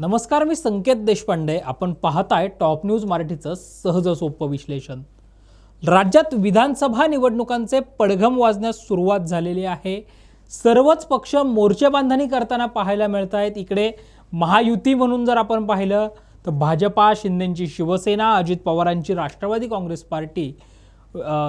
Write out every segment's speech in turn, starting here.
नमस्कार मी संकेत देशपांडे. आपण पाहताय टॉप न्यूज मराठीचं सहज सोपं विश्लेषण. राज्यात विधानसभा निवडणुकांचे पडघम वाजण्यास सुरुवात झालेली आहे. सर्वच पक्ष मोर्चेबांधणी करताना पाहायला मिळत आहेत इकडे महायुती म्हणून जर आपण पाहिलं तर भाजपा शिंदेंची शिवसेना अजित पवारांची राष्ट्रवादी काँग्रेस पार्टी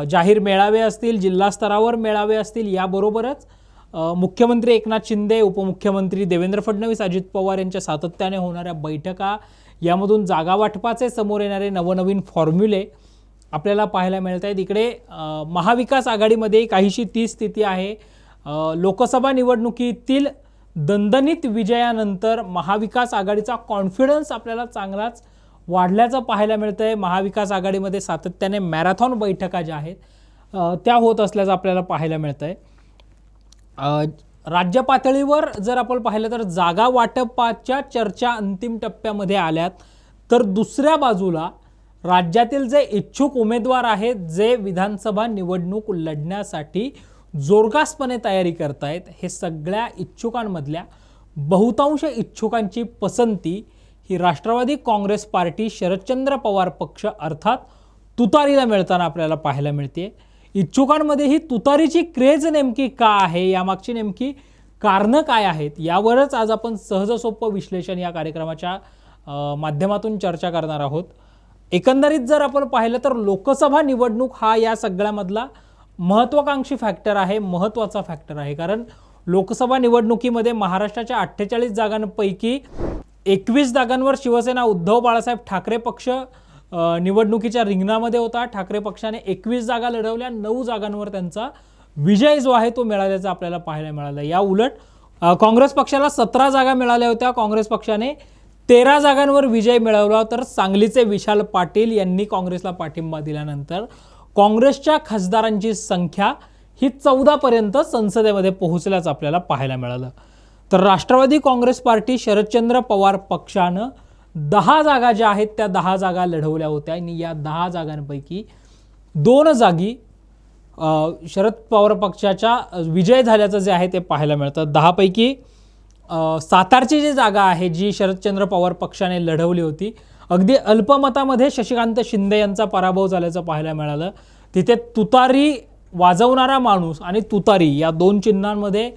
जाहीर मेळावे असतील जिल्हा स्तरावर मेळावे असतील याबरोबरच मुख्यमंत्री एकनाथ शिंदे उपमुख्यमंत्री देवेंद्र फडणवीस अजित पवार यांच्या सातत्याने होणाऱ्या बैठका यामधून जागा वाटपाचे समोर येणारे नवनवीन फॉर्म्युले आपल्याला पाहायला मिळत आहेत. इकडे महाविकास आघाडीमध्ये काहीशी ती स्थिती आहे. लोकसभा निवडणुकीतील दणदणीत विजयानंतर महाविकास आघाडीचा कॉन्फिडन्स आपल्याला चांगलाच वाढल्याचं पाहायला मिळतं आहे महाविकास आघाडीमध्ये सातत्याने मॅरेथॉन बैठका ज्या आहेत त्या होत असल्याचं आपल्याला पाहायला मिळतं आहे राज्य पातळीवर जर आपण पाहिलं तर जागा वाटपाच्या चर्चा अंतिम टप्प्यामध्ये आल्यात. तर दुसऱ्या बाजूला राज्यातील जे इच्छुक उमेदवार आहेत जे विधानसभा निवडणूक लढण्यासाठी जोरगासपणे तयारी करतायत हे सगळ्या इच्छुकांमधल्या बहुतांश इच्छुकांची पसंती ही राष्ट्रवादी काँग्रेस पार्टी शरदचंद्र पवार पक्ष अर्थात तुतारीला मिळताना आपल्याला पाहायला मिळते इच्छुकांमध्ये ही तुतारीची क्रेज नेमकी का आहे? यामागची नेमकी कारणं काय आहेत? यावरच आज आपण सहज सोपं विश्लेषण या कार्यक्रमाच्या माध्यमातून चर्चा करणार आहोत. एकंदरीत जर आपण पाहिलं तर लोकसभा निवडणूक हा या सगळ्यामधला महत्त्वाकांक्षी फॅक्टर आहे महत्त्वाचा फॅक्टर आहे. कारण लोकसभा निवडणुकीमध्ये महाराष्ट्राच्या अठ्ठेचाळीस जागांपैकी एकवीस जागांवर शिवसेना उद्धव बाळासाहेब ठाकरे पक्ष निवडणुकीच्या रिंगणामध्ये होता. ठाकरे पक्षाने एकवीस जागा लढवल्या. नऊ जागांवर त्यांचा विजय जो आहे तो मिळाल्याचा आपल्याला पाहायला मिळालं. या उलट काँग्रेस पक्षाला सतरा जागा मिळाल्या होत्या. काँग्रेस पक्षाने तेरा जागांवर विजय मिळवला तर सांगलीचे विशाल पाटील यांनी काँग्रेसला पाठिंबा दिल्यानंतर काँग्रेसच्या खासदारांची संख्या ही चौदापर्यंत संसदेमध्ये पोहोचल्याचं आपल्याला पाहायला मिळालं. तर राष्ट्रवादी काँग्रेस पार्टी शरदचंद्र पवार पक्षानं दहा जागा ज्या आहेत त्या दहा जागा लढवल्या होत्या आणि या दहा जागांपैकी दोन जागी शरद पवार पक्षाच्या विजय झाल्याचं जे आहे ते पाहायला मिळतं. दहापैकी सातारची जी जागा आहे जी शरदचंद्र पवार पक्षाने लढवली होती अगदी अल्पमतामध्ये शशिकांत शिंदे यांचा पराभव झाल्याचं पाहायला मिळालं. तिथे तुतारी वाजवणारा माणूस आणि तुतारी या दोन चिन्हांमध्ये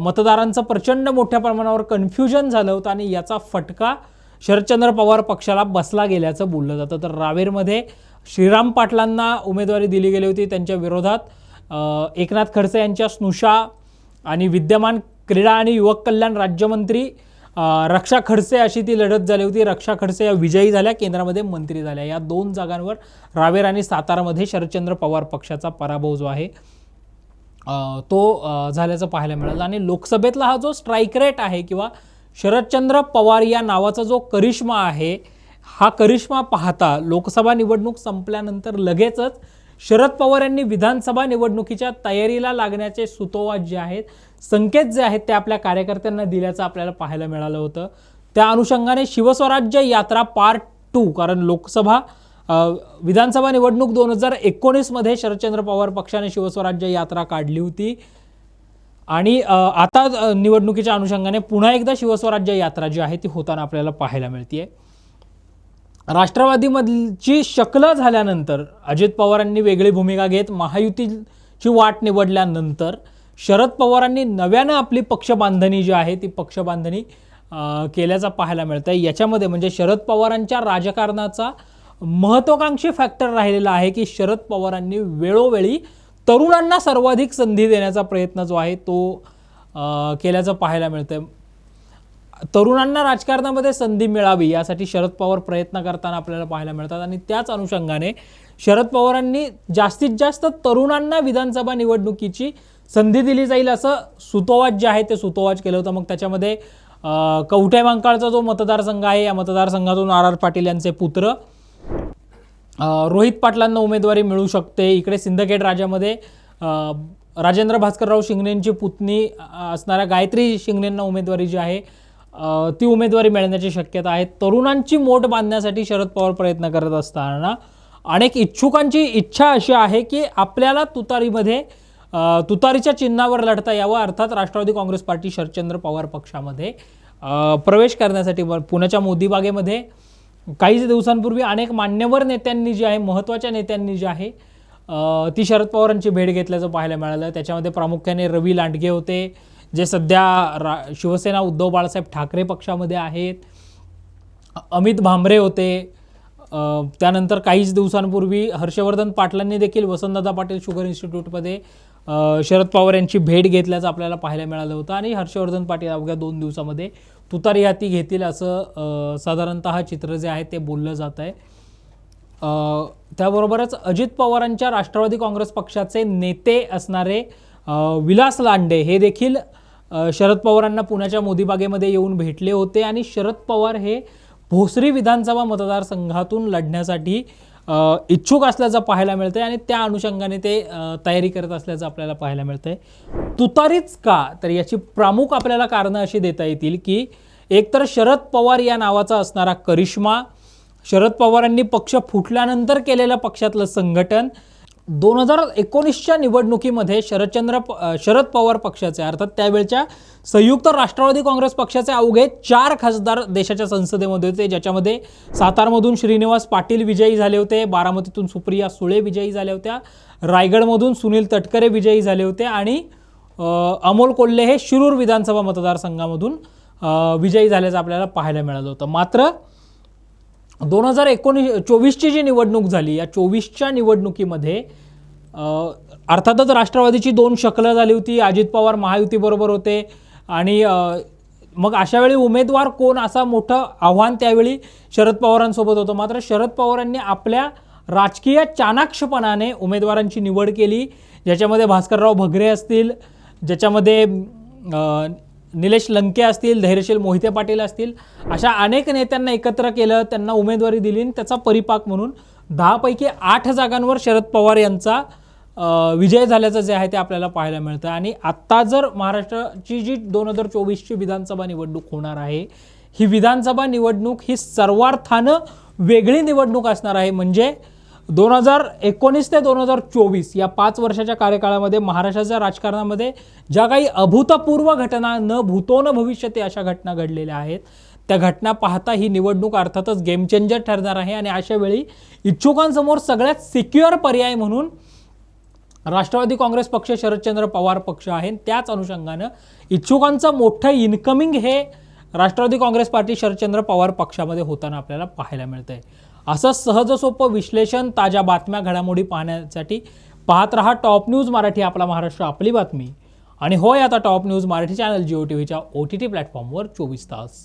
मतदारांचं प्रचंड मोठ्या प्रमाणावर कन्फ्युजन झालं होतं आणि याचा फटका शरदचंद्र पवार पक्षाला बसला गेल्याचं बोललं जातं. तर रावेरमध्ये श्रीराम पाटलांना उमेदवारी दिली गेली होती त्यांच्या विरोधात. एकनाथ खडसे यांच्या स्नुषा आणि विद्यमान क्रीडा आणि युवक कल्याण राज्यमंत्री रक्षा खडसे अशी ती लढत झाली होती. रक्षा खडसे या विजयी झाल्या केंद्रामध्ये मंत्री झाल्या. या दोन जागांवर रावेर आणि सातारामध्ये शरदचंद्र पवार पक्षाचा पराभव जो आहे तो झाल्याचं पाहायला मिळालं. आणि लोकसभेतला हा जो स्ट्राईक रेट आहे किंवा शरदचंद्र पवार या नावाचा जो करिश्मा आहे हा करिश्मा पाहता लोकसभा निवडणूक संपल्यानंतर लगेचच शरद पवार यांनी विधानसभा निवडणुकीच्या तयारीला लागण्याचे सुतोवाच जे आहेत संकेत जे आहेत ते आपल्या कार्यकर्त्यांना दिल्याचं आपल्याला पाहायला मिळालं होतं. त्या अनुषंगाने शिवस्वराज्य यात्रा पार्ट टू कारण लोकसभा विधानसभा निवडणूक दोन हजार एकोणीसमध्ये शरदचंद्र पवार पक्षाने शिवस्वराज्य यात्रा काढली होती. आणि आता निवडणुकीच्या अनुषंगाने पुन्हा एकदा शिवस्वराज्य यात्रा जी आहे ती होताना आपल्याला पाहायला मिळते राष्ट्रवादीमधची शकलं झाल्यानंतर अजित पवारांनी वेगळी भूमिका घेत महायुतीची वाट निवडल्यानंतर शरद पवारांनी नव्यानं आपली पक्षबांधणी जी आहे ती पक्षबांधणी केल्याचा पाहायला मिळतं आहे याच्यामध्ये म्हणजे शरद पवारांच्या राजकारणाचा महत्त्वाकांक्षी फॅक्टर राहिलेला आहे की शरद पवारांनी वेळोवेळी तरुणांना सर्वाधिक संधी देण्याचा प्रयत्न जो आहे तो केल्याचं पाहायला मिळतं तरुणांना राजकारणामध्ये संधी मिळावी यासाठी शरद पवार प्रयत्न करताना आपल्याला पाहायला मिळतात आणि त्याच अनुषंगाने शरद पवारांनी जास्तीत जास्त तरुणांना विधानसभा निवडणुकीची संधी दिली जाईल असं सुतोवाच जे आहे ते सुतोवाच केलं होतं. मग त्याच्यामध्ये कवठे मांकाळचा जो मतदारसंघ आहे या मतदारसंघातून आर आर पाटील यांचे पुत्र रोहित पाटलांना उमेदवारी मिळू शकते. इकडे सिंदखेड राज्यामध्ये राजेंद्र भास्करराव शिंगणेंची पुतणी असणाऱ्या गायत्री शिंगणेंना उमेदवारी जी आहे ती उमेदवारी मिळण्याची शक्यता आहे. तरुणांची मोठ बांधण्यासाठी शरद पवार प्रयत्न करत असताना अनेक इच्छुकांची इच्छा अशी आहे की आपल्याला तुतारीमध्ये तुतारीच्या चिन्हावर लढता यावं अर्थात राष्ट्रवादी काँग्रेस पार्टी शरदचंद्र पवार पक्षामध्ये प्रवेश करण्यासाठी व पुण्याच्या मोदीबागेमध्ये काहीच दिवसांपूर्वी अनेक मान्यवर नेत्यांनी जे आहे महत्त्वाच्या नेत्यांनी जे आहे ती शरद पवारांची भेट घेतल्याचं पाहायला मिळालं. त्याच्यामध्ये प्रामुख्याने रवी लांडगे होते जे सध्या रा शिवसेना उद्धव बाळासाहेब ठाकरे पक्षामध्ये आहेत. अमित भांबरे होते. त्यानंतर काहीच दिवसांपूर्वी हर्षवर्धन पाटलांनी देखील वसंतदादा पाटील शुगर इन्स्टिट्यूटमध्ये शरद पवार यांची भेट घेतल्याचं आपल्याला पाहायला मिळालं होतं. आणि हर्षवर्धन पाटील अवघ्या दोन दिवसामध्ये तुतारी हाती घेतील असं अ, साधारणतः चित्र जे आहे ते बोललं जात आहे. त्याबरोबरच अजित पवारांच्या राष्ट्रवादी काँग्रेस पक्षाचे नेते असणारे विलास लांडे हे देखील शरद पवारांना पुण्याच्या मोदीबागेमध्ये येऊन भेटले होते. आणि शरद पवार हे भोसरी विधानसभा मतदारसंघातून लढण्यासाठी इच्छुक असल्याचं पाहायला मिळतंय आणि त्या अनुषंगाने ते तयारी करत असल्याचं आपल्याला पाहायला मिळतं आहे तुतारीच का? तर याची प्रमुख आपल्याला कारणं अशी देता येतील की एकतर शरद पवार या नावाचा असणारा करिश्मा शरद पवारांनी पक्ष फुटल्यानंतर केलेलं पक्षातलं संघटन दोन हजार एकोणीसच्या निवडणुकीमध्ये शरदचंद्र प- शरद पवार पक्षाचे अर्थात त्यावेळच्या संयुक्त राष्ट्रवादी काँग्रेस पक्षाचे अवघे चार खासदार देशाच्या संसदेमध्ये होते ज्याच्यामध्ये सातारमधून श्रीनिवास पाटील विजयी झाले होते बारामतीतून सुप्रिया सुळे विजयी झाल्या होत्या रायगडमधून सुनील तटकरे विजयी झाले होते आणि अमोल कोल्हे हे शिरूर विधानसभा मतदारसंघामधून विजयी झाल्याचं आपल्याला पाहायला मिळालं होतं. मात्र दोन हजार एकोणीस चोवीसची जी निवडणूक झाली या चोवीसच्या निवडणुकीमध्ये अर्थातच राष्ट्रवादीची दोन शकलं झाली होती अजित पवार महायुतीबरोबर होते आणि मग अशा वेळी उमेदवार कोण असा मोठं आव्हान त्यावेळी शरद पवारांसोबत होतं. मात्र शरद पवारांनी आपल्या राजकीय चाणाक्षपणाने उमेदवारांची निवड केली ज्याच्यामध्ये भास्करराव भगरे असतील ज्याच्यामध्ये निलेश लंके असतील धैर्यशील मोहिते पाटील असतील अशा अनेक नेत्यांना एकत्र केलं त्यांना उमेदवारी दिली आणि त्याचा परिपाक म्हणून दहापैकी आठ जागांवर शरद पवार यांचा विजय झाल्याचं जे आहे ते आपल्याला पाहायला मिळतं. आणि आत्ता जर महाराष्ट्राची जी दोन हजार चोवीसची विधानसभा निवडणूक होणार आहे ही विधानसभा निवडणूक ही सर्वार्थानं वेगळी निवडणूक असणार आहे. म्हणजे दोन हजार एकोणीस ते दोन हजार चोवीस या पाच वर्षाच्या कार्यकाळामध्ये महाराष्ट्राच्या राजकारणामध्ये ज्या काही अभूतपूर्व घटना न भूतो न भविष्यते अशा घटना घडलेल्या आहेत. त्या घटना पाहता ही निवडणूक अर्थातच गेम चेंजर ठरणार आहे आणि अशा वेळी इच्छुकांसमोर सगळ्यात सिक्युअर पर्याय म्हणून राष्ट्रवादी काँग्रेस पक्ष शरदचंद्र पवार पक्ष आहे त्याच अनुषंगानं इच्छुकांचं मोठं इन्कमिंग हे राष्ट्रवादी काँग्रेस पार्टी शरदचंद्र पवार पक्षामध्ये होताना आपल्याला पाहायला मिळतं आहे असं सहज सोपं विश्लेषण ताज्या बातम्या घडामोडी पाहण्यासाठी पाहत रहा टॉप न्यूज मराठी आपला महाराष्ट्र आपली बातमी. आणि होय आता top news Marathi channel Jio T व्हीच्या ओ टी टी प्लॅटफॉर्मवर चोवीस तास.